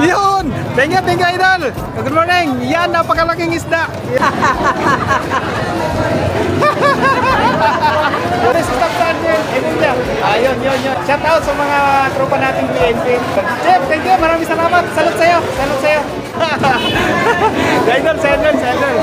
Yun! Thank you, thank you, idol! Good morning! Yan, napakalaking isda! What is stop sergeant? Ayun yun, yun. Shout out sa mga tropa nating PNP. Chef, thank you. Maraming salamat. Salut sa'yo. Salut sa'yo. idol, sa idol, sa idol.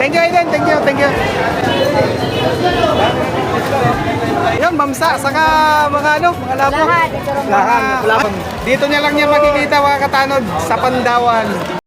Thank you, idol. Thank you, thank you. Yun, mamsa, saka mga ano, mga labo. Lahat, ito rin Lahat. Lahat. Dito niya lang niya makikita mga katanod sa Pandawan.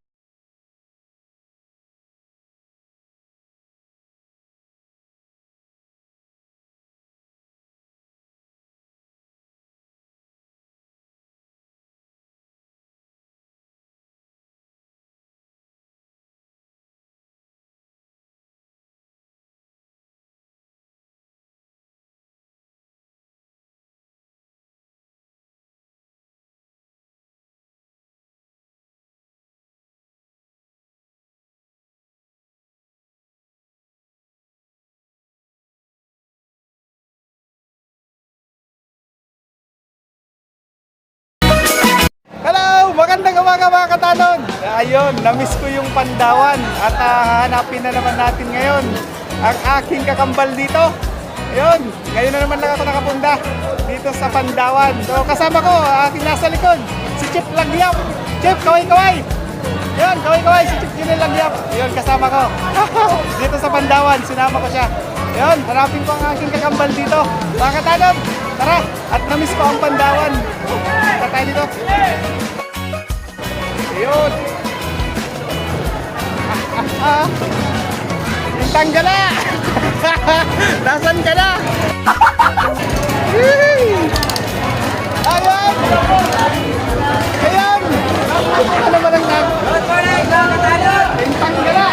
Umaga mga katanod! Ayun, namiss ko yung Pandawan at ah, hanapin na naman natin ngayon ang aking kakambal dito. Ayun, ngayon na naman lang ako nakapunda dito sa Pandawan. So kasama ko, aking nasa likod, si Chip Lagyap. Chip, kaway-kaway! Yun, kaway-kaway, si Chip Junel Lagyap. Yun, kasama ko. dito sa Pandawan, sinama ko siya. Yun, hanapin ko ang aking kakambal dito. Mga katanod, tara! At namiss ko ang Pandawan. Tara tayo dito. Ah, Yung tanggala! Nasaan ka na? Ayan! Ayan! Ano ba lang nag... Tintanggala!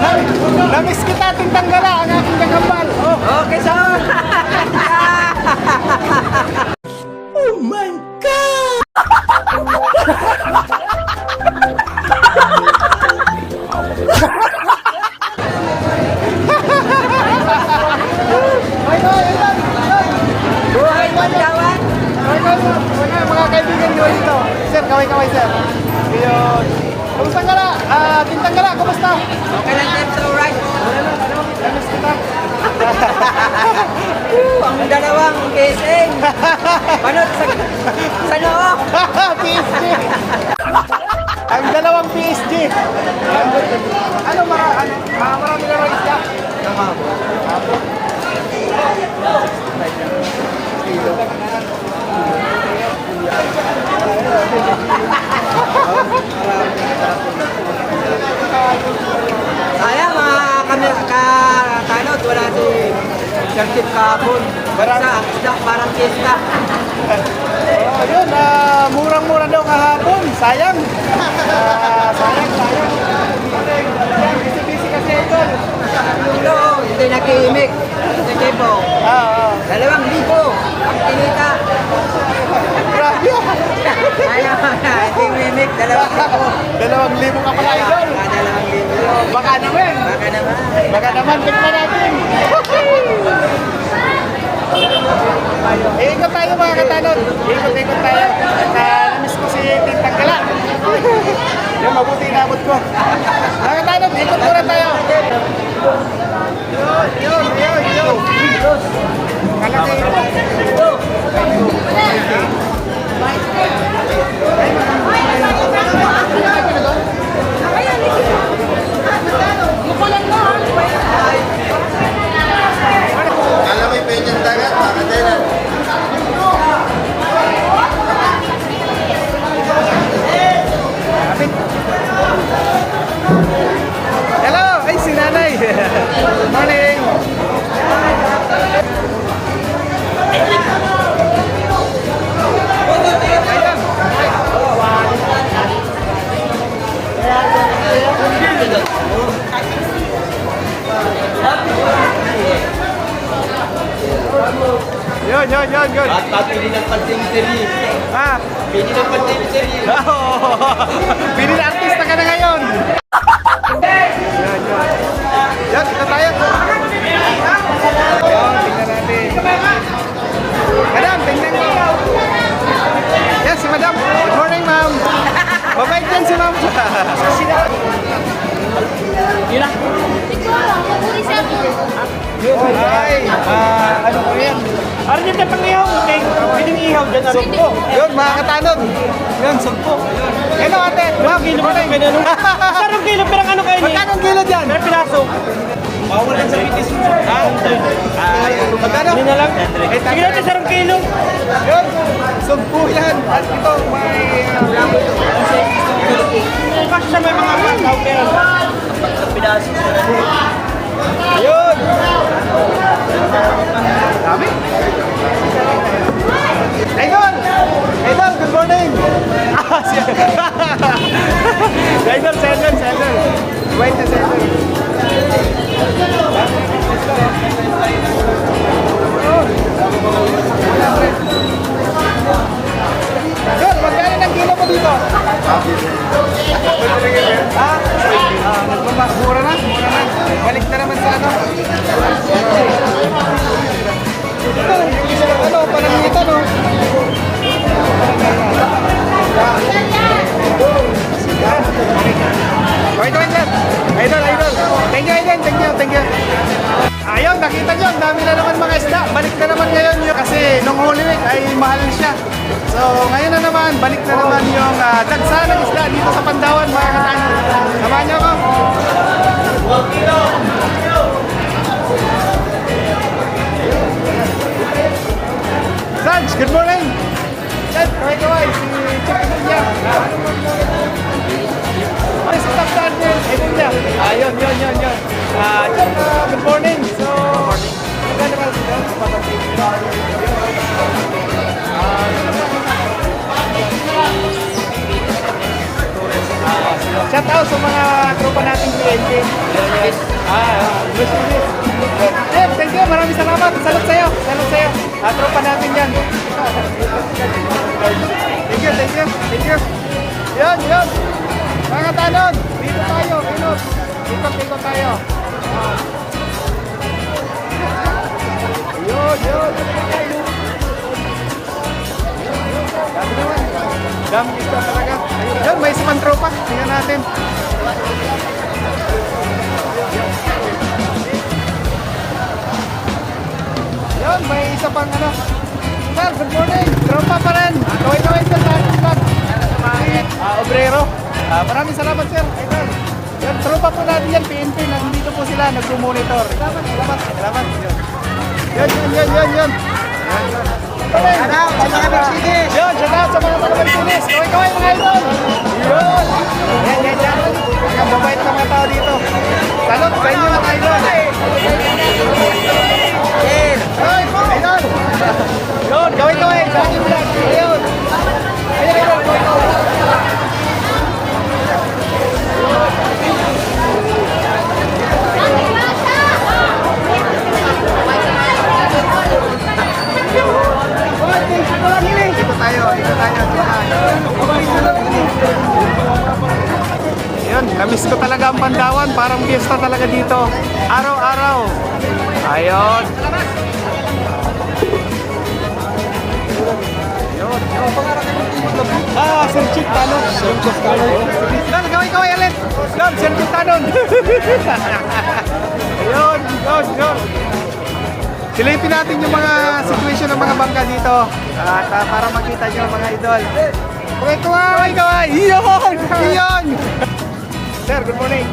Nam- Namiss kita, tintanggala, ang aking kakambal. Oh. Okay, sir. mga kaibigan nyo dito. Sir, kaway kaway sir. Yun. Kumusta ka na? Ah, tintang ka na, kumusta? Okay lang, sir. So, right. Namiss kita. Ang dalawang KSN. Panot sa, sa loob. PSG. Ang dalawang PSG. Ano mga, ano, ah, marami na mga isda? Sayang, mga kami, katanot, wala si Kahapon. Barang isda, parang fiesta. Oh, yun, ah, murang-mura daw kahapon. Sayang. Ah, sayang, sayang. Yan, busy-busy kasi ito. Ito, hindi nag-iimik. Sa Cebu. Ah, ah. Dalawang libo. Ang kinita. Grabe. Ayaw na, hindi mimik. Dalawang libo. Dalawang libo ka pala, idol. Dalawang libo. Baka naman. Baka naman. Baka naman, tignan natin. Ikot tayo mga katanod. Ikot-ikot tayo. Uh, namiss ko si Tintang Gala. Yung mabuti inabot ko. Mga katanod, ikot muna tayo. Yun, yun, yun, yun. Kalaki ito. Alam yun, yun, yun. At papili ng pantingtiri. Ha? Pili ng pantingtiri. Oo. Pili na artista ka na ngayon. yan, yan. Yan, kita tayo. Yan, tingnan natin. Madam, tingnan mo. Yes, Madam. Good morning, ma'am. Mabait yan si ma'am. Yun lang. Siguro, mag-uwi sa akin. Ah, ano ko yan? Arin yung pang ihaw mo, Ting. Pwedeng ihaw dyan na rin po. Yun, mga katanog. Yun, sugpo. Ano ate? Ma'am, kilo mo tayo ganun. Sarong kilo, pero ano kayo? Magkano kilo dyan? Pero piraso. Bawal lang sa pitis mo. Ah, ah, magkano? Hindi na lang. Sige natin, sarong kilo. Yun, sugpo yan. At ito, may... Kasi siya may mga pangkaw, pero... Sa piraso. Ayun! Ayun! Dami. Idol! Idol, good morning! Ah, si Idol, si Idol, si. Wait si. Idol, ay mahal siya. So, ngayon na naman, balik na naman yung uh, dagsa ng isda dito sa Pandawan, mga katano. Samahan nyo ako. Sarge, good morning! Yan, kaway-kaway, si Chick Ibunya. Ay, si Top Daniel, Ibunya. Ah, yun, yun, yun, yun. Ah, ah, good morning. So, maganda ka sila. Shout out sa mga tropa nating kliyente. Ah, Luis Luis. Eh, thank you. Maraming salamat. Salot sa'yo. Salot sa'yo. Ah, tropa natin yan. Thank you, thank you, thank you. Yan, yan. Mga tanod, dito tayo, inot. Ikot-ikot tayo. Ah. Yun, yun. Dami isda talaga. Yan, may isang tropa. Tingnan natin. Yan, may isa pang ano. Sir, good morning. Tropa pa rin. Kaway-kaway sir sa ating vlog. Ah, obrero. Ah, maraming salamat sir. Idol. Yan, tropa po natin yan, PNP. Nandito po sila, nagpo-monitor. Salamat, salamat, salamat. Yan, yan, yan, yan, yan. Shout out sa mga Mercedes. Yun, shout out sa mga mga Mercedes. Kaway-kaway mga idol. Yun. Yan, yan, yan. Ang babait ng mga tao dito. Salot sa inyo mga idol. Ay, idol. Yun, Chick Tanon. Yan, gawin kaway ulit. Yan, Sir Chick Tanon. Ayun, yun, yun. Silipin natin yung mga situation ng mga bangka dito. At ah, para makita nyo mga idol. Kaway kaway kaway. Iyon! Iyon! Sir, good morning.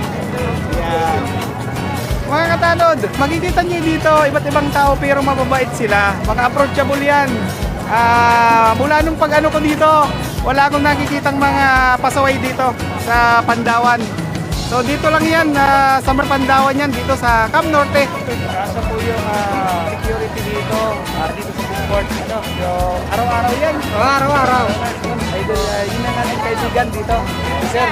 Yan. Mga katanod, makikita nyo dito, iba't ibang tao pero mababait sila. Mga approachable yan. Ah, mula nung pag ano ko dito, wala akong nakikitang mga pasaway dito sa Pandawan. So dito lang yan, uh, Summer Pandawan yan, dito sa Cam Norte. Asa po yung ah, security dito, ah, dito sa Bigport. Ano, so, araw-araw yan. Araw-araw. Idol, uh, yun ang ating kaibigan dito. Sir,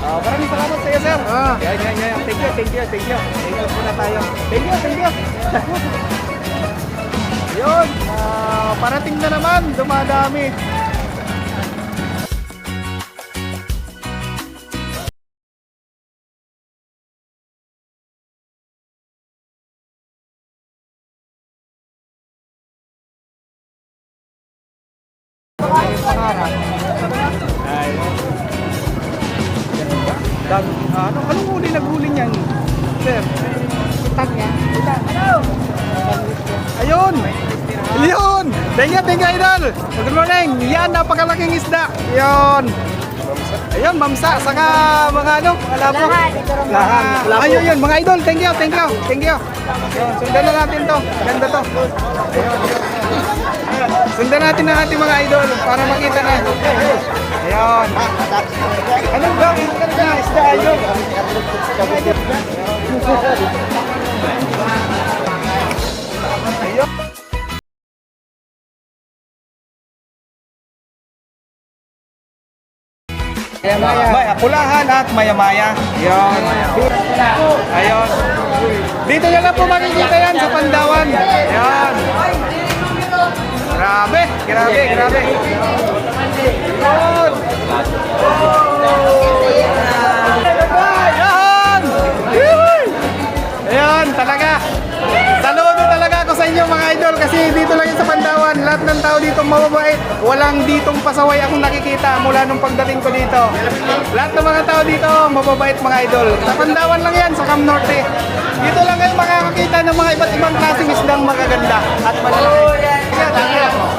ah, maraming salamat sa iyo, sir. Yan, yan, yan. Thank you, thank you, thank you. Thank you muna tayo. Thank you, thank you. Yun, ah, parating na naman, dumadami. Ay. Dag, ano, anong huli naghuli niyan? Sir. Tag niya. Ano? Ayun. Yun! Thank you, thank you, idol! Good morning! Yan, napakalaking isda! Yun! Ayun, mamsa, saka mga ano, malabo. Lahat. Ayun, yun, mga idol, thank you, thank you, thank you. Yun, sundan na natin to. Ganda to. Ayun, yun. Sundan natin ang ating mga idol para makita na. Ayun. Anong? Ang ganda ng isda, idol. Ayun. Maya, pulahan at maya-maya. Yun. Ayun. Dito nyo lang po makikita yan sa Pandawan. Ayun. Grabe, grabe, grabe. Yun. Ayun. Yun. Ayun, talaga. Saludo talaga ako sa inyo mga idol kasi dito lang sa Pandawan. Lahat ng tao dito mababait. Walang ditong pasaway akong nakikita mula nung pagdating ko dito. Lahat ng mga tao dito mababait mga idol. Sa Pandawan lang yan, sa Cam Norte. Dito lang kayo makakakita ng mga iba't ibang klaseng isdang magaganda at malalaki.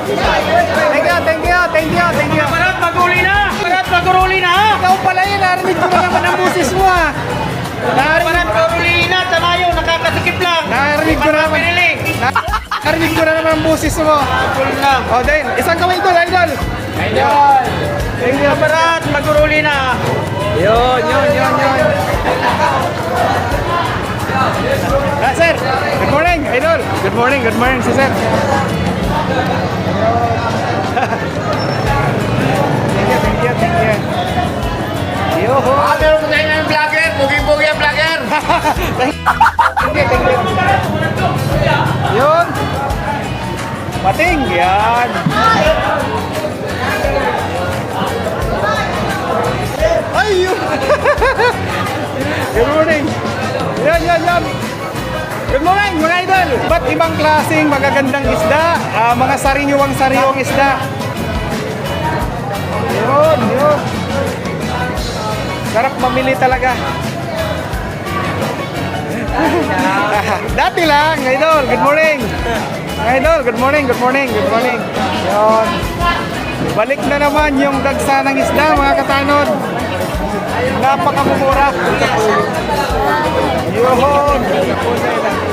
Thank you, thank you, thank you, thank you. Parat maguli na! Parat maguli na! Ikaw pala yun, narinig ko na naman ang busis mo ha. Narinig, Parat maguli na! Tamayo, nakakasikip lang! narinig ko na naman. Narinig ko na naman ang busis mo. Maguli na! O, din, isang kamay idol, idol. Ayun. Thank you. Parat maguli na! Yun, yun, yun, yun. Ah, sir. Good morning, idol. Good morning, good morning, si sir. Thank you, thank you, thank you. Yo, ho. Meron ko tayo ng vlogger! Bugi-bugi ang vlogger! Thank you, thank you. Yun. Pating, yan. Ay, yun. Good morning. Yan, yan, yan. Good morning, mga idol. Ba't ibang klaseng magagandang isda? Ah, mga sarinyuwang sariwang isda. Yun, yun. Sarap mamili talaga. Dati lang, idol. Good morning. Idol, good morning, good morning, good morning. Yun. Balik na naman yung dagsa ng isda, mga katanod. Napakamumura. Yun. Yun,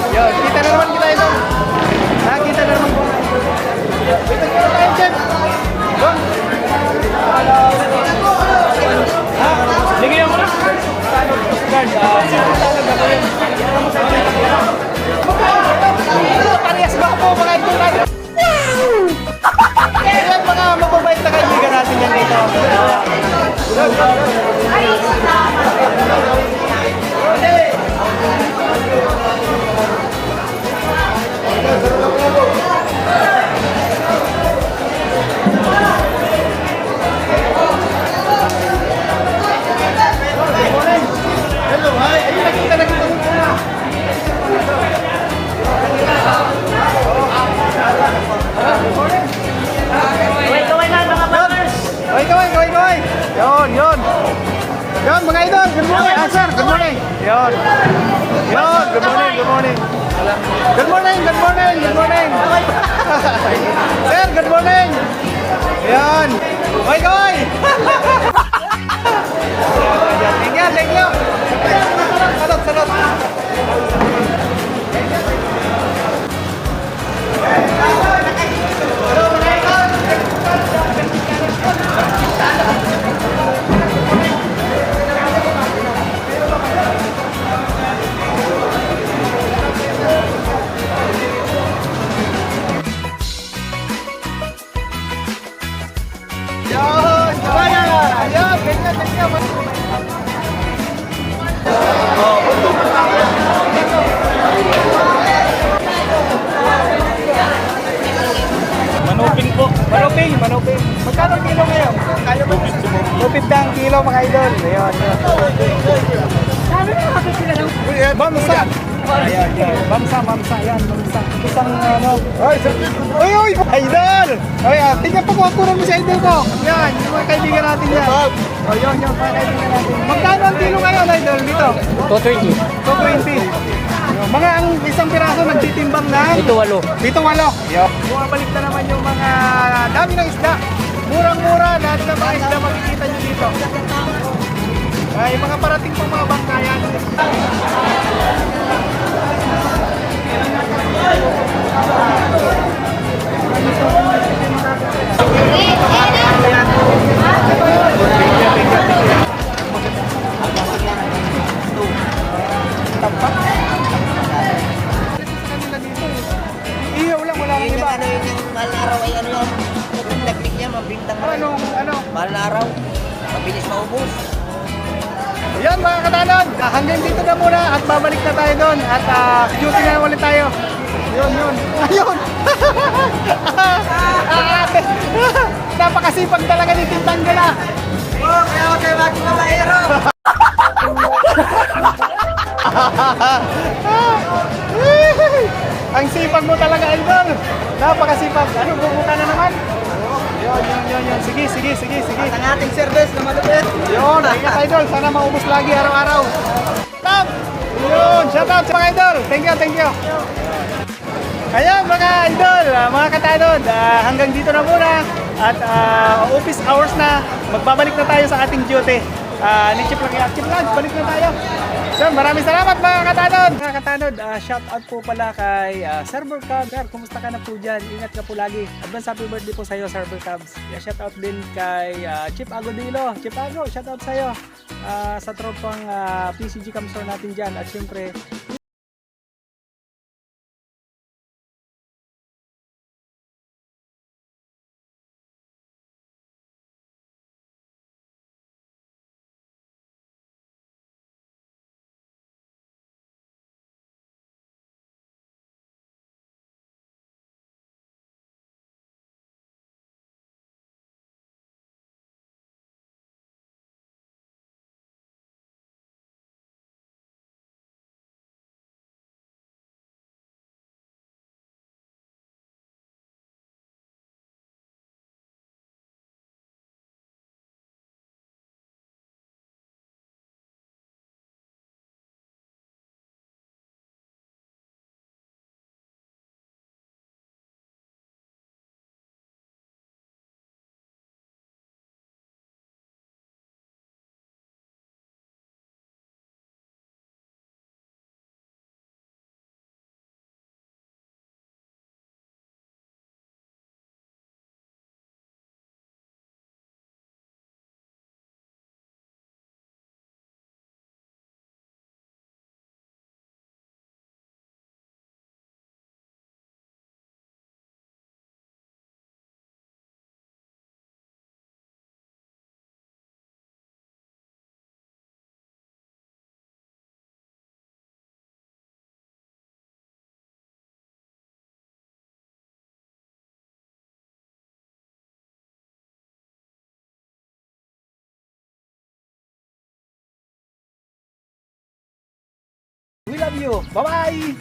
Magkano kilo ngayon? Kaya? Lupit na ang kilo mga idol. Ayun, yun. Bamsa. Ayan, yan. Bamsa, bamsa. Yan, bamsa. Isang ano. Ay, sa... Uy, uy! Idol! Ay, ah, tingnan po kung kunan mo si idol ko. Yan, yung mga kaibigan natin yan. O, yun, yung mga kaibigan natin. Magkano ang kilo ngayon, idol, dito? 220. 220. Yung Mga ang isang piraso nagtitimbang na Ito walo. dito walo. Yo. Bumabalik na naman yung mga dami ng isda. Murang-mura, lahat ng mga isda makikita nyo dito. Ay, mga parating pang mga bangkayan. Eh. Ihaw lang, wala Yung iba. ano yun, yung araw ay ano yan. Mabintang na. Anong, ano? Mahal na araw. Mabilis maubos. Yan mga katanod, Ah, hanggang dito na muna at babalik na tayo doon at uh, duty na ulit tayo. Yun, yun. Ayun! Ate. Napakasipag talaga ni Tintang Gala. Oh, kaya ako kayo maging mamayero. Ang sipag mo talaga, idol. Napakasipag. Ano, bubuka na naman? Yun, yun, yun, yun. Sige, sige, sige, sige. Ang ating service na malupit. Yun, ingat idol. Sana maubos lagi araw-araw. Stop! Yun, shout out sa mga idol. Thank you, thank you. Ayan mga idol, ah, mga katanod, ah, hanggang dito na muna at ah, office hours na, magbabalik na tayo sa ating duty. Uh, ni Chip Lang, Chip Lang, balik na tayo. So, maraming salamat mga katanod. Mga katanod, ah, shout out po pala kay ah, Server Cubs. Sir, kumusta ka na po dyan? Ingat ka po lagi. Advance happy birthday po sa'yo, Server Cubs. Yeah, shout out din kay ah, Chip Agodilo. Chip Ago, shout out sa'yo. Ah, sa tropang ah, PCG Camstore natin dyan. At syempre, love you. Bye-bye!